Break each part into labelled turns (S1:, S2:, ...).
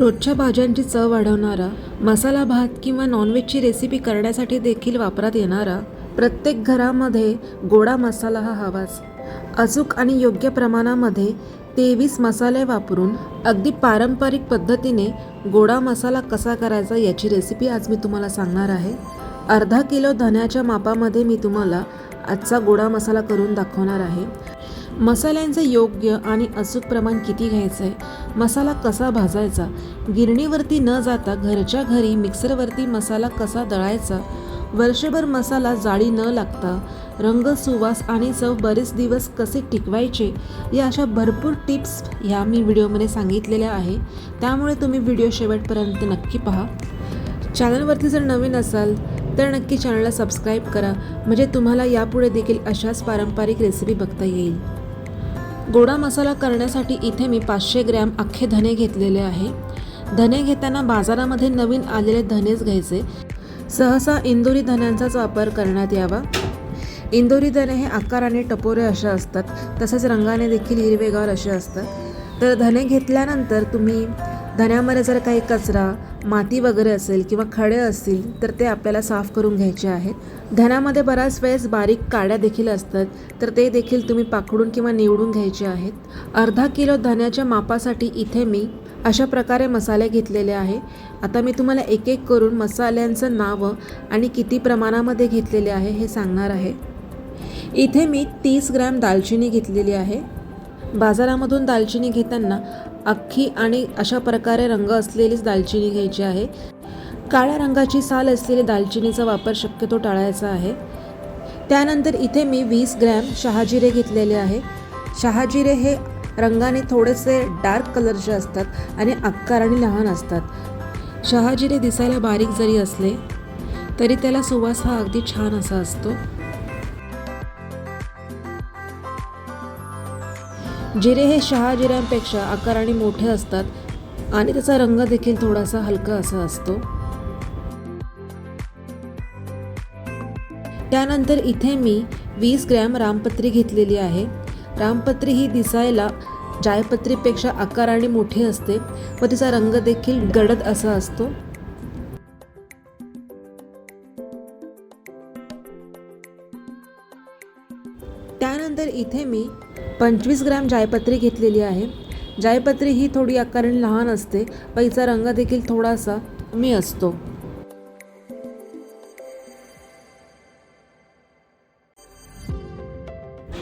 S1: रोजच्या भाज्यांची चव वाढवणारा मसाला भात किंवा नॉनव्हेजची रेसिपी करण्यासाठी देखील वापरात येणारा प्रत्येक घरामध्ये गोडा मसाला हा हवाच. अचूक आणि योग्य प्रमाणामध्ये तेवीस मसाले वापरून अगदी पारंपरिक पद्धतीने गोडा मसाला कसा करायचा याची रेसिपी आज मी तुम्हाला सांगणार आहे. अर्धा किलो धण्याच्या मापामध्ये मी तुम्हाला आजचा गोडा मसाला करून दाखवणार आहे. मसाल्यांचं योग्य आणि अचूक प्रमाण किती घ्यायचं आहे मसाला कसा भाजायचा? गिरणीवरती न जाता घरच्या घरी मिक्सरवरती मसाला कसा दळायचा? वर्षभर मसाला जाळी न लागता रंग सुवास आणि चव बरेच दिवस कसे टिकवायचे? या अशा भरपूर टिप्स ह्या मी व्हिडिओमध्ये सांगितलेल्या आहे. त्यामुळे तुम्ही व्हिडिओ शेवटपर्यंत नक्की पहा. चॅनलवरती जर नवीन असाल तर नक्की चॅनलला सबस्क्राईब करा. म्हणजे तुम्हाला यापुढे देखील अशाच पारंपरिक रेसिपी बघता येईल. गोडा मसाला करण्यासाठी इथे मी पाचशे ग्रॅम अख्खे धने घेतलेले आहे. धने घेताना बाजारामध्ये नवीन आलेले धनेच घ्यायचे. सहसा इंदोरी धन्यांचाच वापर करण्यात यावा. इंदोरी धने हे आकाराने टपोरे असे असतात. तसेच रंगाने देखील हिरवेगार असे असतात. तर धने घेतल्यानंतर तुम्ही धण्यामध्ये जर काही कचरा माती वगैरे असेल किंवा खडे असतील तर ते आपल्याला साफ करून घ्यायचे आहेत. धण्यामध्ये बऱ्याच वेळेस बारीक काड्या देखील असतात तर ते देखील तुम्ही पाखडून किंवा निवडून घ्यायचे आहेत. अर्धा किलो धण्याच्या मापासाठी इथे मी अशा प्रकारे मसाले घेतलेले आहे. आता मी तुम्हाला एक एक करून मसाल्यांचं नावं आणि किती प्रमाणामध्ये घेतलेले आहे हे सांगणार आहे. इथे मी तीस ग्रॅम दालचिनी घेतलेली आहे. बाजारामधून दालचिनी घेताना अख्खी आणि अशा प्रकारे रंग असलेलीच दालचिनी घ्यायची आहे. काळ्या रंगाची साल असलेली दालचिनीचा वापर शक्यतो टाळायचा आहे. त्यानंतर इथे मी वीस ग्रॅम शहाजिरे घेतलेले आहे. शहाजिरे हे रंगाने थोडेसे डार्क कलरचे असतात आणि आकाराने लहान असतात. शहाजिरे दिसायला बारीक जरी असले तरी त्याला सुवास हा अगदी छान असा असतो. जिरे हे शहाजिऱ्यांपेक्षा आकाराने मोठे असतात आणि त्याचा रंग देखील थोडासा हलका असा असतो. त्यानंतर इथे मी वीस ग्रॅम रामपत्री घेतलेली आहे. रामपत्री ही दिसायला जायपत्रीपेक्षा आकाराने मोठी असते व तिचा रंग देखील गडद असा असतो. त्यानंतर इथे मी पंचवीस ग्रॅम जायपत्री घेतलेली आहे. जायपत्री ही थोडी आकारण लहान असते. व हिचा रंग देखील थोडासा कमी असतो.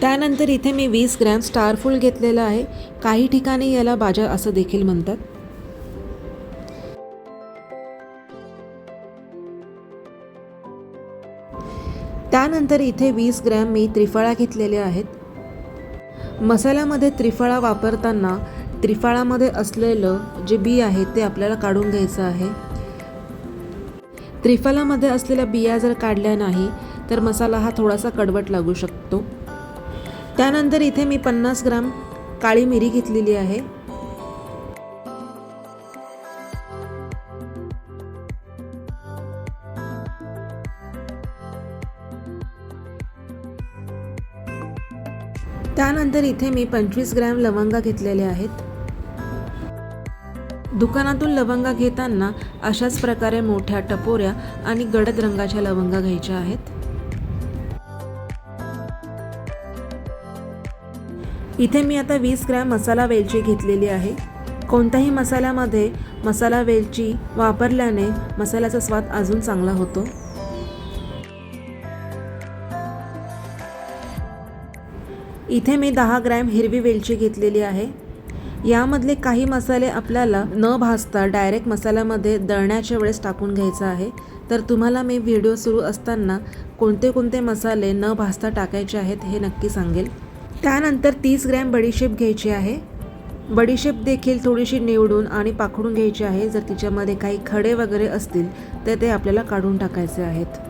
S1: त्यानंतर इथे मी वीस ग्रॅम स्टारफूल घेतलेला आहे. काही ठिकाणी याला बाजा असं देखील म्हणतात. त्यानंतर इथे वीस ग्रॅम मी त्रिफळा घेतलेल्या आहेत. मसाल्यामध्ये त्रिफळा वापरताना त्रिफळामध्ये असलेलं जे बी आहे ते आपल्याला काढून घ्यायचं आहे. त्रिफळामध्ये असलेल्या बिया जर काढल्या नाही तर मसाला हा थोडासा कडवट लागू शकतो. त्यानंतर इथे मी पन्नास ग्राम काळी मिरी घेतलेली आहे. त्यानंतर इथे मी पंचवीस ग्रॅम लवंगा घेतलेल्या आहेत. दुकानातून लवंगा घेताना अशाच प्रकारे मोठ्या टपोऱ्या आणि गडद रंगाच्या लवंगा घ्यायच्या आहेत. इथे मी आता वीस ग्रॅम मसाला वेलची घेतलेली आहे. कोणत्याही मसाल्यामध्ये मसाला वेलची वापरल्याने मसाल्याचा स्वाद अजून चांगला होतो. इथे मी दहा ग्रॅम हिरवी वेलची घेतलेली आहे. यामधले काही मसाले आपल्याला न भाजता डायरेक्ट मसाल्यामध्ये दळण्याच्या वेळेस टाकून घ्यायचं आहे. तर तुम्हाला मी व्हिडिओ सुरू असताना कोणते कोणते मसाले न भाजता टाकायचे आहेत हे नक्की सांगेल. त्यानंतर तीस ग्रॅम बडीशेप घ्यायची आहे. बडीशेप देखील थोडीशी निवडून आणि पाखडून घ्यायची आहे. जर तिच्यामध्ये काही खडे वगैरे असतील तर ते आपल्याला काढून टाकायचे आहेत.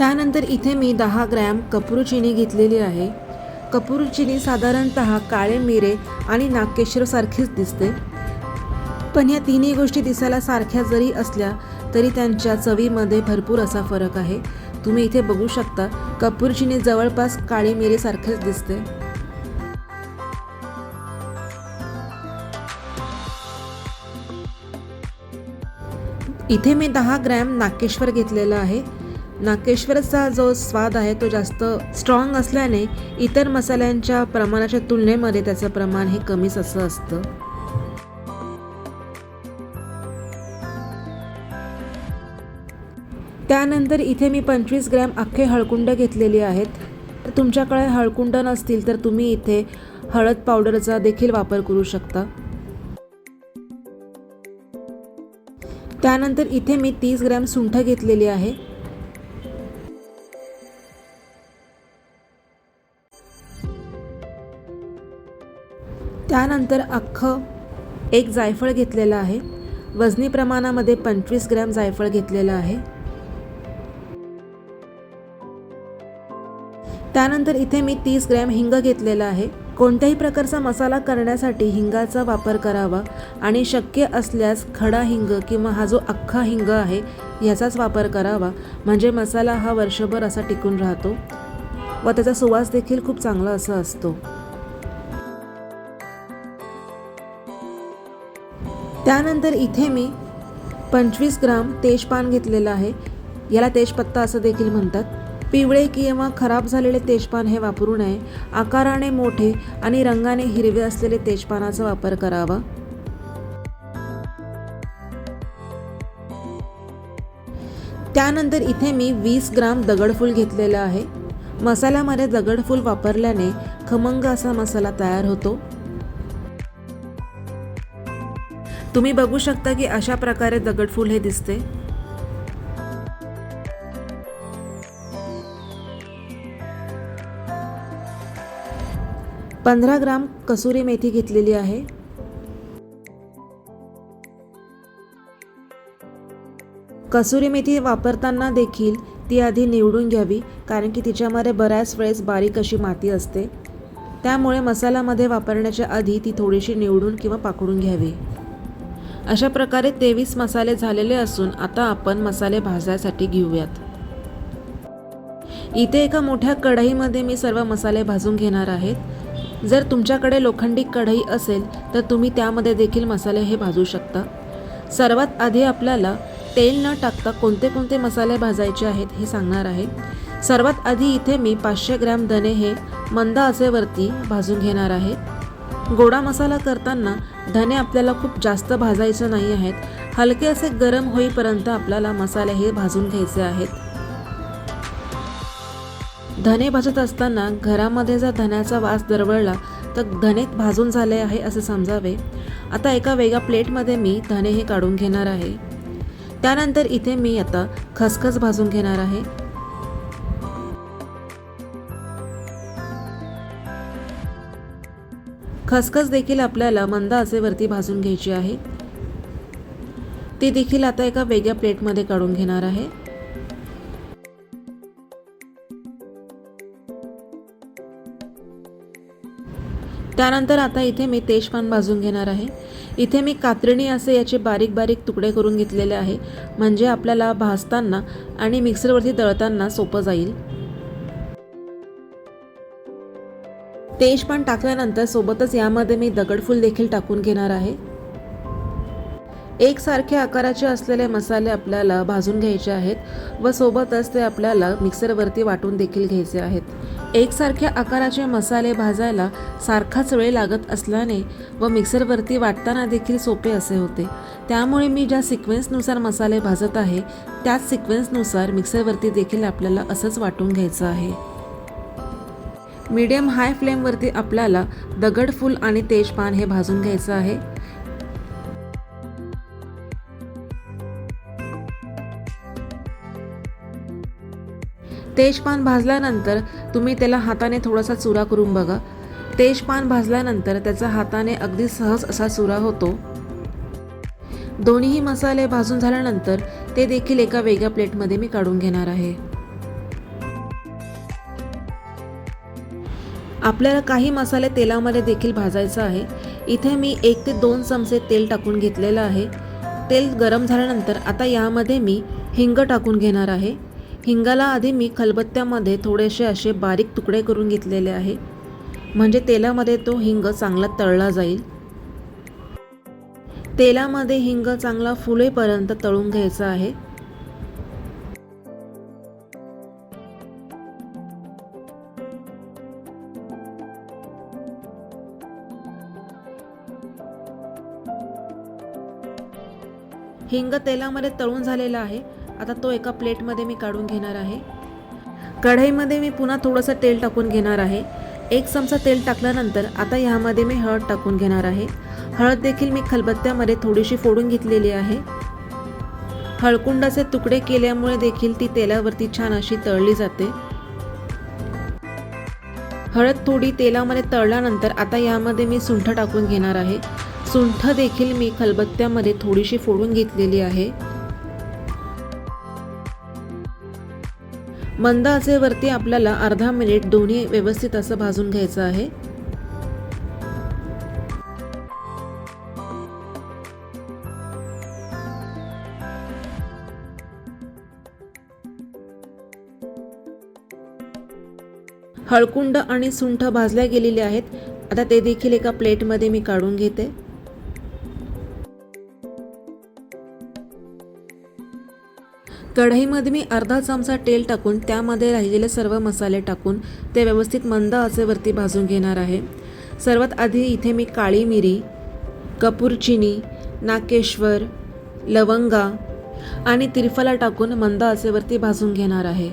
S1: त्यानंतर इथे मी दहा ग्रॅम कपूर चिनी घेतलेली आहे. कपूर चिनी साधारणत काळे मिरे आणि नागकेशरसारखीच दिसते. पण या तिन्ही गोष्टी दिसायला सारख्या जरी असल्या तरी त्यांच्या चवीमध्ये भरपूर असा फरक आहे. तुम्ही इथे बघू शकता कपूर चिनी जवळपास काळी मिरीसारखेच दिसते. इथे मी दहा ग्रॅम नाकेश्वर घेतलेला आहे. नाकेश्वरचा जो स्वाद आहे तो जास्त स्ट्रॉंग असल्याने इतर मसाल्यांच्या प्रमाणाच्या तुलनेमध्ये त्याचं प्रमाण हे कमीच असं असतं. त्यानंतर इथे मी पंचवीस ग्रॅम अख्खे हळकुंड घेतलेली आहेत. तर तुमच्याकडे हळकुंड नसतील तर तुम्ही इथे हळद पावडरचा देखील वापर करू शकता. त्यानंतर इथे मी तीस ग्रॅम सुंठ घेतलेली आहे. त्यानंतर अख्खं एक जायफळ घेतलेलं आहे. वजनी प्रमाणामध्ये पंचवीस ग्रॅम जायफळ घेतलेलं आहे. त्यानंतर इथे मी तीस ग्रॅम हिंग घेतलेला आहे. कोणत्याही प्रकारचा मसाला करण्यासाठी हिंगाचा वापर करावा आणि शक्य असल्यास खडा हिंग किंवा हा जो अख्खा हिंग आहे ह्याचाच वापर करावा. म्हणजे मसाला हा वर्षभर असा टिकून राहतो व त्याचा सुवास देखील खूप चांगला असा असतो. त्यानंतर इथे मी पंचवीस ग्राम तेजपान घेतलेलं आहे. याला तेजपत्ता असं देखील म्हणतात. पिवळे किंवा खराब झालेले तेजपान हे वापरू नये. आकाराने मोठे आणि रंगाने हिरवे असलेले तेजपानाचा वापर करावा. त्यानंतर इथे मी वीस ग्राम दगडफूल घेतलेलं आहे. मसाल्यामध्ये दगडफूल वापरल्याने खमंग असा मसाला तयार होतो. तुम्ही बघू शकता की अशा प्रकारे दगडफूल हे दिसते. पंधरा ग्राम कसुरी मेथी घेतलेली आहे. कसुरी मेथी वापरताना देखील ती आधी निवडून घ्यावी कारण की तिच्यामध्ये बऱ्याच वेळेस बारीक अशी माती असते. त्यामुळे मसाल्यामध्ये वापरण्याच्या आधी ती थोडीशी निवडून किंवा पाकडून घ्यावी. अशा प्रकारे तेवीस मसाले झालेले असून आता आपण मसाले भाजायसाठी घेऊयात. इथे एका मोठ्या कढईमध्ये मी सर्व मसाले भाजून घेणार आहेत. जर तुमच्याकडे लोखंडी कढई असेल तर तुम्ही त्यामध्ये देखील मसाले हे भाजू शकता. सर्वात आधी आपल्याला तेल न टाकता कोणते कोणते मसाले भाजायचे आहेत हे सांगणार आहे. सर्वात आधी इथे मी पाचशे ग्रॅम धने हे मंद आचेवरती भाजून घेणार आहे. गोडा मसाला करताना धने आपल्याला खूप जास्त भाजायचे नाही आहेत. हलके असे गरम होईपर्यंत आपल्याला मसाले हे भाजून घ्यायचे आहेत. धने भाजत असताना घरामध्ये जर धन्याचा वास दरवळला तर धने भाजून झाले आहे असे समजावे. आता एका वेगळ्या प्लेटमध्ये मी धने हे काढून घेणार आहे. त्यानंतर इथे मी आता खसखस भाजून घेणार आहे. खसखस देखील आपल्याला मंद आचेवरती भाजून घ्यायची आहे. ती देखील आता एका वेगळ्या प्लेटमध्ये काढून घेणार आहे. त्यानंतर आता इथे मी तेजपान भाजून घेणार आहे. इथे मी कात्रिणी असे याचे बारीक बारीक तुकडे करून घेतलेले आहे. म्हणजे आपल्याला भाजताना आणि मिक्सरवरती दळताना सोपं जाईल. तेज पण टाकल्यानंतर सोबतच यामध्ये मी दगडफूल देखील टाकून घेणार आहे. एकसारख्या आकाराचे असलेले मसाले आपल्याला भाजून घ्यायचे आहेत व सोबतच ते आपल्याला मिक्सरवरती वाटून देखील घ्यायचे आहेत. एकसारख्या आकाराचे मसाले भाजायला सारखाच वेळ लागत असल्याने व मिक्सरवरती वाटताना देखील सोपे असे होते. त्यामुळे मी ज्या सिक्वेन्सनुसार मसाले भाजत आहे त्याच सिक्वेन्सनुसार मिक्सरवरती देखील आपल्याला असंच वाटून घ्यायचं आहे. मीडियम हाय फ्लेमवरती आपल्याला दगडफूल आणि तेजपान हे भाजून घ्यायचं आहे. तेजपान भाजल्यानंतर तुम्ही त्याला हाताने थोडासा चुरा करून बघा. तेजपान भाजल्यानंतर त्याचा हाताने अगदी सहज असा चुरा होतो. दोन्ही मसाले भाजून झाल्यानंतर ते देखील एका वेगळ्या प्लेटमध्ये मी काढून घेणार आहे. आपल्याला काही मसाले तेलामध्ये देखील भाजायचं आहे. इथे मी एक ते दोन चमचे तेल टाकून घेतलेलं आहे. तेल गरम झाल्यानंतर आता यामध्ये मी हिंग टाकून घेणार आहे. हिंगाला आधी मी खलबत्त्यामध्ये थोडेसे असे बारीक तुकडे करून घेतलेले आहे. म्हणजे तेलामध्ये तो हिंग चांगला तळला जाईल. तेलामध्ये हिंग चांगला फुलेपर्यंत तळून घ्यायचा आहे. हिंग तेलामध्ये तळून झालेला आहे. आता तो एका प्लेटमध्ये मी काढून घेणार आहे. कढईमध्ये मी पुन्हा थोडंसं तेल टाकून घेणार आहे. एक चमचा तेल टाकल्यानंतर आता ह्यामध्ये मी हळद टाकून घेणार आहे. हळद देखील मी खलबत्त्यामध्ये थोडीशी फोडून घेतलेली आहे. हळकुंडाचे तुकडे केल्यामुळे देखील ती तेलावरती छान अशी तळली जाते. हळद थोडी तेलामध्ये तळल्यानंतर आता यामध्ये मी सुंठ टाकून घेणार आहे. सुंठ देखील मी खलबत्त्यामध्ये थोडीशी फोडून घेतलेली आहे. मंद आचेवरती आपल्याला अर्धा मिनिट दोन्ही व्यवस्थित असं भाजून घ्यायचं आहे. हळकुंड आणि सुंठ भाजल्या गेलेले आहेत. आता ते देखील एका प्लेटमध्ये मी काढून घेते. कढईमध्ये मी अर्धा चमचा तेल टाकून त्यामध्ये राहिलेले सर्व मसाले टाकून ते व्यवस्थित मंद आचेवरती भाजून घेणार आहे. सर्वात आधी इथे मी काळी मिरी कपूरचिनी नाकेश्वर लवंगा आणि तिरफला टाकून मंद आचेवरती भाजून घेणार आहे.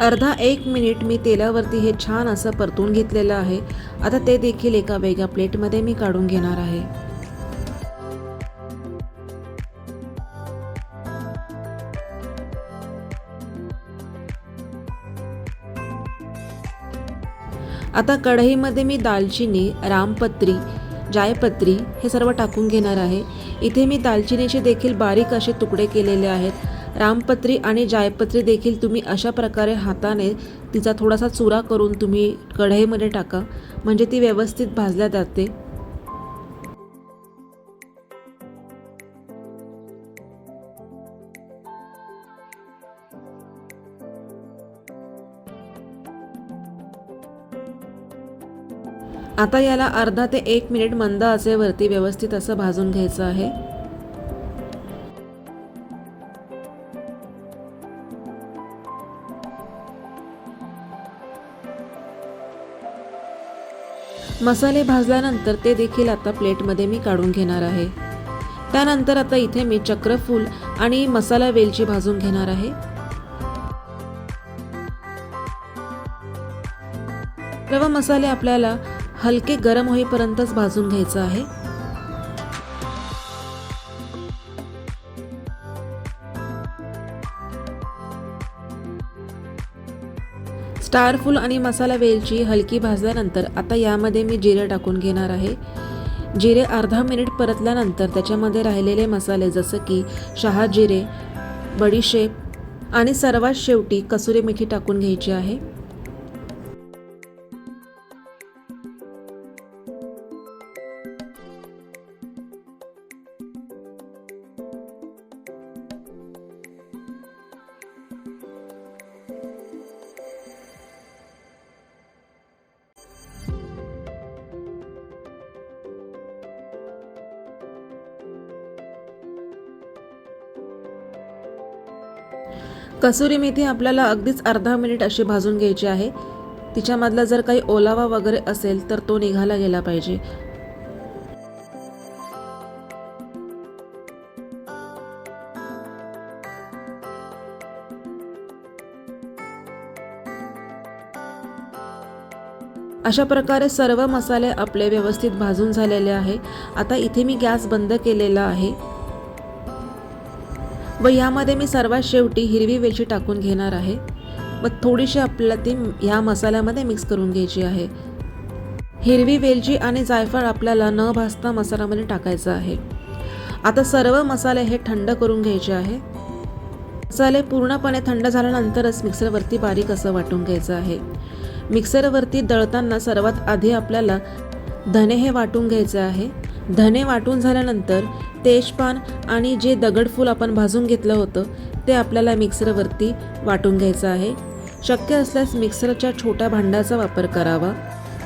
S1: अर्धा एक मिनिट मी तेलावरती हे छान असं परतून घेतलेलं आहे. आता ते देखील एका वेगळ्या प्लेटमध्ये मी काढून घेणार आहे. आता कढईमध्ये मी दालचिनी रामपत्री जायपत्री हे सर्व टाकून घेणार आहे. इथे मी दालचिनीचे देखील बारीक असे तुकडे केलेले आहेत. रामपत्री आणि जायपत्री देखील तुम्ही अशा प्रकारे हाताने तिचा थोडासा चुरा करून तुम्ही कढईमध्ये टाका. म्हणजे ती व्यवस्थित भाजल्या जाते. आता याला अर्धा ते एक मिनिट मंद आचेवरती व्यवस्थित असं भाजून घ्यायचं आहे. मसाले भाजल्यानंतर ते देखील आता प्लेटमध्ये मी काढून घेणार आहे. त्यानंतर आता इथे मी चक्रफूल आणि मसाला वेलची भाजून घेणार आहे. सर्व मसाले आपल्याला हलके गरम होईपर्यंतच भाजून घ्यायचं आहे. स्टारफुल आणि मसाला वेलची हलकी भाजल्यानंतर आता यामध्ये मी जिरे टाकून घेणार आहे. जिरे अर्धा मिनिट परतल्यानंतर त्याच्यामध्ये राहिलेले मसाले जसं की शहा जिरे बडीशेप आणि सर्वात शेवटी कसुरी मेथी टाकून घ्यायची आहे. कसुरी मेथी आपल्याला अगदीच अर्धा मिनिट अशी भाजून घ्यायची आहे. तिच्यामधला जर काही ओलावा वगैरे असेल तर तो निघाला गेला पाहिजे. अशा प्रकारे सर्व मसाले आपले व्यवस्थित भाजून झालेले आहे. आता इथे मी गॅस बंद केलेला आहे. व यामध्ये मी सर्वात शेवटी हिरवी वेलची टाकून घेणार आहे व थोडीशी आपल्याला ती ह्या मसाल्यामध्ये मिक्स करून घ्यायची आहे. हिरवी वेलची आणि जायफळ आपल्याला न भाजता मसाल्यामध्ये टाकायचं आहे. आता सर्व मसाले हे थंड करून घ्यायचे आहे. मसाले पूर्णपणे थंड झाल्यानंतरच मिक्सरवरती बारीक असं वाटून घ्यायचं आहे. मिक्सरवरती दळताना सर्वात आधी आपल्याला धने हे वाटून घ्यायचे आहे. धने वाटून झाल्यानंतर तेजपान आणि जे दगडफूल आपण भाजून घेतलं होतं ते आपल्याला मिक्सरवरती वाटून घ्यायचं आहे. शक्य असल्यास मिक्सरच्या छोट्या भांड्याचा वापर करावा.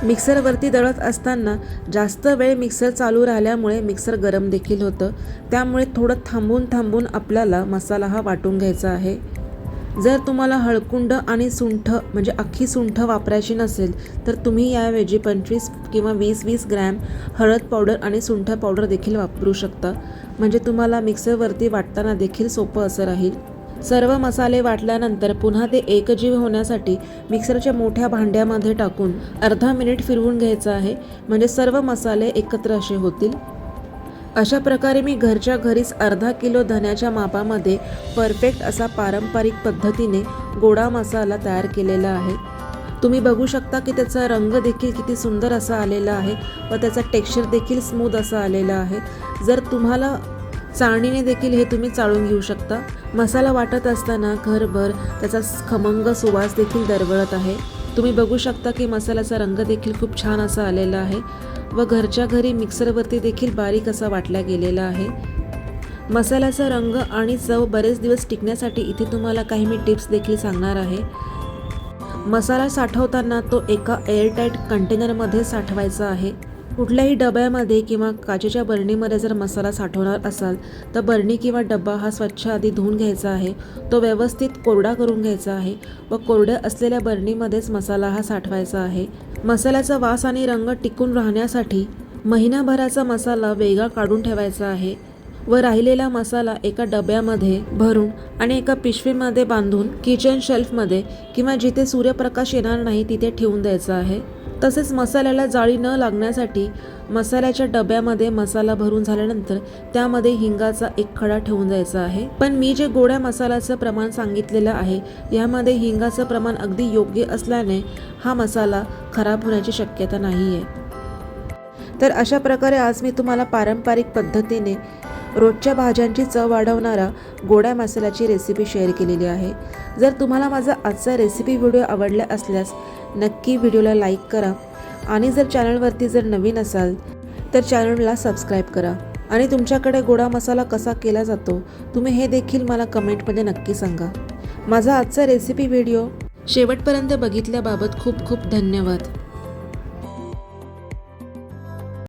S1: मिक्सरवरती दळत असताना जास्त वेळ मिक्सर चालू राहिल्यामुळे मिक्सर गरम देखील होतं. त्यामुळे थोडं थांबून थांबून आपल्याला मसाला हा वाटून घ्यायचा आहे. जर तुम्हाला हळकुंड आणि सुंठ म्हणजे अख्खी सुंठ वापरायची नसेल तर तुम्ही याऐवजी पंचवीस किंवा वीस वीस ग्रॅम हळद पावडर आणि सुंठ पावडर देखील वापरू शकता. म्हणजे तुम्हाला मिक्सरवरती वाटताना देखील सोपं असं राहील. सर्व मसाले वाटल्यानंतर पुन्हा ते एकजीव होण्यासाठी मिक्सरच्या मोठ्या भांड्यामध्ये टाकून अर्धा मिनिट फिरवून घ्यायचं आहे. म्हणजे सर्व मसाले एकत्र असे होतील. अशा प्रकारे मी घरच्या घरीच अर्धा किलो धन्याच्या मापामध्ये परफेक्ट असा पारंपरिक पद्धतीने गोडा मसाला तयार केलेला आहे. तुम्ही बघू शकता की त्याचा रंग देखील किती सुंदर असा आलेला आहे व त्याचा टेक्स्चर देखील स्मूथ असा आलेला आहे. जर तुम्हाला चाळणीने देखील हे तुम्ही चाळून घेऊ शकता. मसाला वाटत असताना घरभर त्याचा खमंग सुवास देखील दरवळत आहे. तुम्ही बघू शकता की मसाल्याचा रंग देखील खूप छान असा आलेला आहे. व घरच्या घरी मिक्सरवरती देखील बारीक असा वाटला गेलेला आहे. मसाल्याचा रंग आणि चव बरेच दिवस टिकण्यासाठी इथे तुम्हाला काही मी टिप्स देखील सांगणार आहे. मसाला साठवताना तो एका एअरटाईट कंटेनरमध्ये साठवायचा आहे. कुठल्याही डब्यामध्ये किंवा काचेच्या बरणीमध्ये जर मसाला साठवणार असाल तर बरणी किंवा डब्बा हा स्वच्छ आधी धुवून घ्यायचा आहे. तो व्यवस्थित कोरडा करून घ्यायचा आहे व कोरड्या असलेल्या बरणीमध्येच मसाला हा साठवायचा आहे. मसाल्याचा वास आणि रंग टिकून राहण्यासाठी महिनाभराचा मसाला वेगळा काढून ठेवायचा आहे व राहिलेला मसाला एका डब्यामध्ये भरून आणि एका पिशवीमध्ये बांधून किचन शेल्फमध्ये किंवा जिथे सूर्यप्रकाश येणार नाही तिथे ठेवून द्यायचा आहे. तसेच मसाल्याला जाळी न लागण्यासाठी मसाल्याच्या डब्यामध्ये मसाला भरून झाल्यानंतर त्यामध्ये हिंगाचा एक खडा ठेवून द्यायचा आहे. पण मी जे गोड्या मसाल्याचं प्रमाण सांगितलेलं आहे यामध्ये हिंगाचं प्रमाण अगदी योग्य असल्याने हा मसाला खराब होण्याची शक्यता नाही आहे तर अशा प्रकारे आज मी तुम्हाला पारंपरिक पद्धतीने रोजच्या भाज्यांची चव वाढवणारा गोड्या मसाल्याची रेसिपी शेअर केलेली आहे. जर तुम्हाला माझा आजचा रेसिपी व्हिडिओ आवडला असल्यास नक्की व्हिडिओला लाईक करा. आणि जर चॅनलवरती जर नवीन असाल तर चॅनलला सबस्क्राईब करा. आणि तुमच्याकडे गोडा मसाला कसा केला जातो तुम्ही हे देखील मला कमेंटमध्ये नक्की सांगा. माझा आजचा रेसिपी व्हिडिओ शेवटपर्यंत बघितल्याबाबत खूप खूप धन्यवाद.